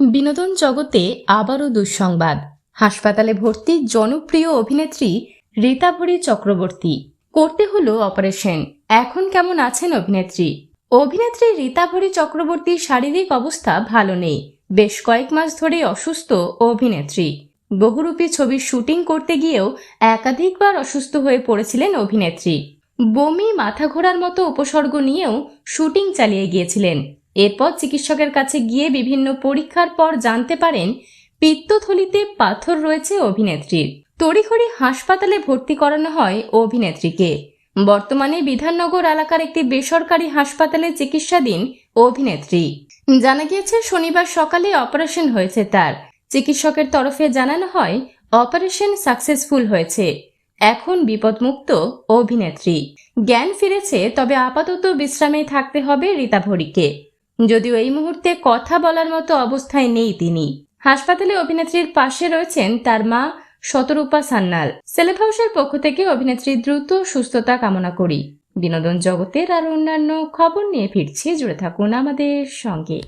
বিনোদন জগতে আবারও দুঃসংবাদ। হাসপাতালে ভর্তি জনপ্রিয় অভিনেত্রী রীতাভরি চক্রবর্তী। করতে হলো অপারেশন। এখন কেমন আছেন অভিনেত্রী? অভিনেত্রী রীতাভরি চক্রবর্তীর শারীরিক অবস্থা ভালো নেই। বেশ কয়েক মাস ধরে অসুস্থ অভিনেত্রী। বহুরূপী ছবির শুটিং করতে গিয়েও একাধিকবার অসুস্থ হয়ে পড়েছিলেন অভিনেত্রী। বমি, মাথা ঘোরার মতো উপসর্গ নিয়েও শুটিং চালিয়ে গিয়েছিলেন। এরপর চিকিৎসকের কাছে গিয়ে বিভিন্ন পরীক্ষার পর জানতে পারেন, পিত্তথলিতে পাথর রয়েছে অভিনেত্রীর। তড়িঘড়ি হাসপাতালে ভর্তি করানো হয় অভিনেত্রীকে। বর্তমানে বিধাননগর এলাকার একটি বেসরকারি হাসপাতালে চিকিৎসাধীন অভিনেত্রী। জানা গিয়েছে, শনিবার সকালে অপারেশন হয়েছে তার। চিকিৎসকের তরফে জানানো হয়, অপারেশন সাকসেসফুল হয়েছে। এখন বিপদমুক্ত অভিনেত্রী। জ্ঞান ফিরেছে, তবে আপাতত বিশ্রামে থাকতে হবে রীতাভরিকে। যদিও এই মুহূর্তে কথা বলার মতো অবস্থায় নেই তিনি। হাসপাতালে অভিনেত্রীর পাশে রয়েছেন তার মা শতরূপা সান্নাল সেলেফ হাউসের পক্ষ থেকে অভিনেত্রীর দ্রুত সুস্থতা কামনা করি। বিনোদন জগতের আর অন্যান্য খবর নিয়ে ফিরছি। জুড়ে থাকুন আমাদের সঙ্গে।